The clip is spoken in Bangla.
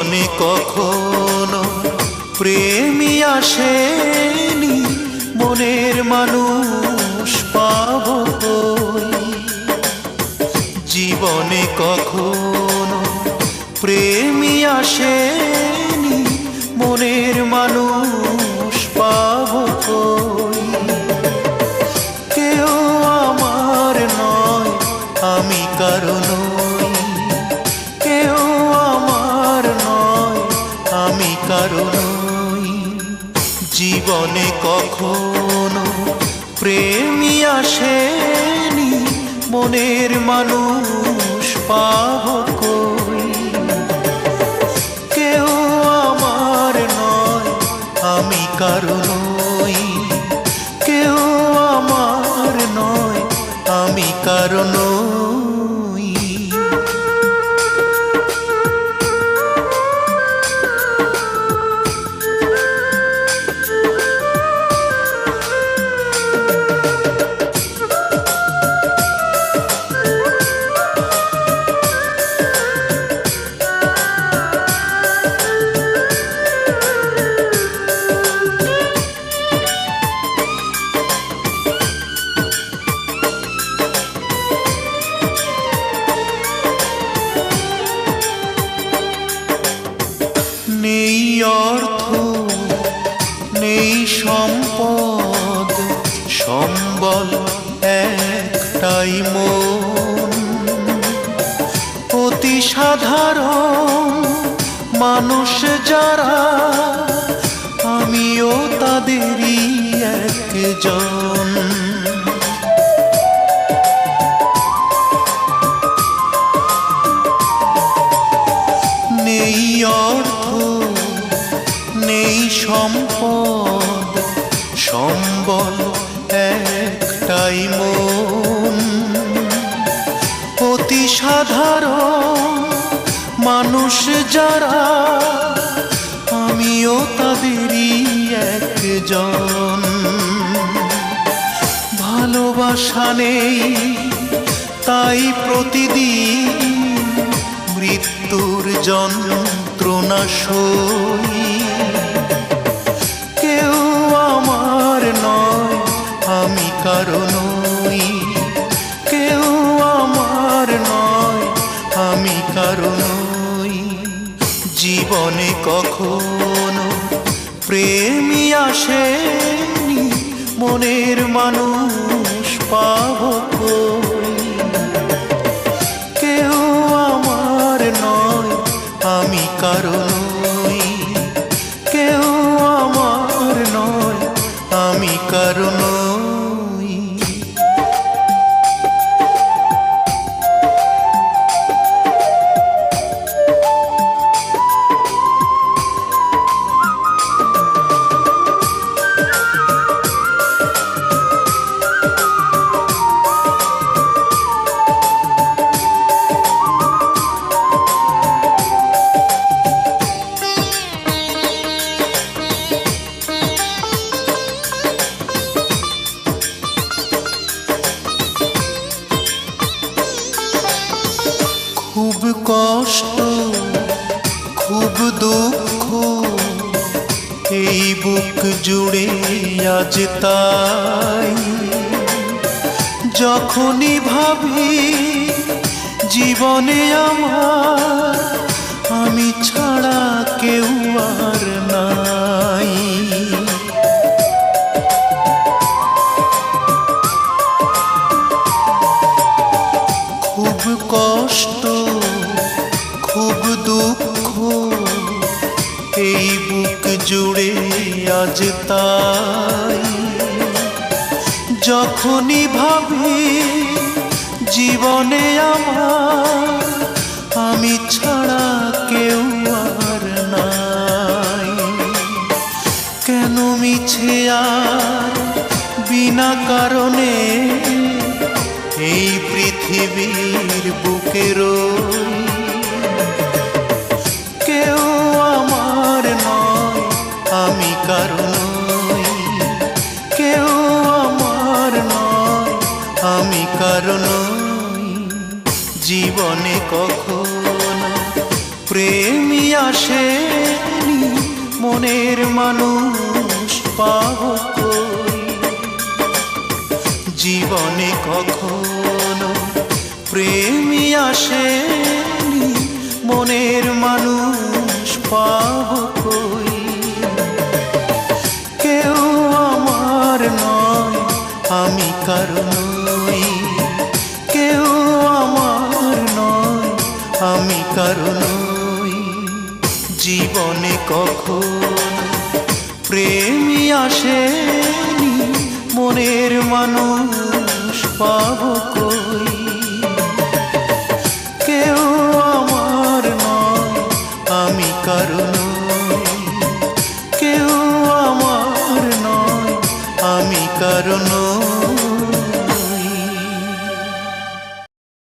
জীবনে কখনো প্রেমী আসেনি, মনের মানুষ পাব জীবনে কখনো প্রেমী আসেনি, মনের মানুষ পাব কেউ আমার নয়, আমি কারণ আমি কারণ জীবনে কখনো প্রেমী আসেনি, মনের মানুষ পাব কই? কেউ আমার নয়, আমি কারণ কেউ আমার নয়, আমি কারণ একটাই মন অতি সাধারণ মানুষ যারা, আমিও তাদেরই একজন। নেই অর্থ, নেই সম্পদ, সম্বল একটাই মন। সাধারণ মানুষ যারা আমিও তাদেরই একজন। ভালোবাসা নেই তাই প্রতিদিন মৃত্যুর যন্ত্রণা সই। জীবনে কখনো প্রেমী আসেনি, মনের মানুষ পাব কেউ আমার নয়, আমি কারণ কেউ আমার নয়, আমি কারণ খুব কষ্ট, খুব দুঃখ। এই বুক জুড়ে আজ তাই। যখনই ভাবি জীবনে আমার, আমি ছাড়া কেউ আর নাই। আজ তাই। যখনই ভাবি জীবনে আমার, আমি ছাড়া কেউ আর নাই। কেন মিছে আর বিনা কারণে এই পৃথিবীর বুকের জীবনে কখনো প্রেমী আসেনি, মনের মানুষ কই? জীবনে কখনো প্রেমী আসেনি, মনের মানুষ কই? কেউ আমার নয়, আমি কারণই জীবনে কখন প্রেমী আসেনি মনের মানুষ পাব কই? কেউ আমার নয় আমি কারণ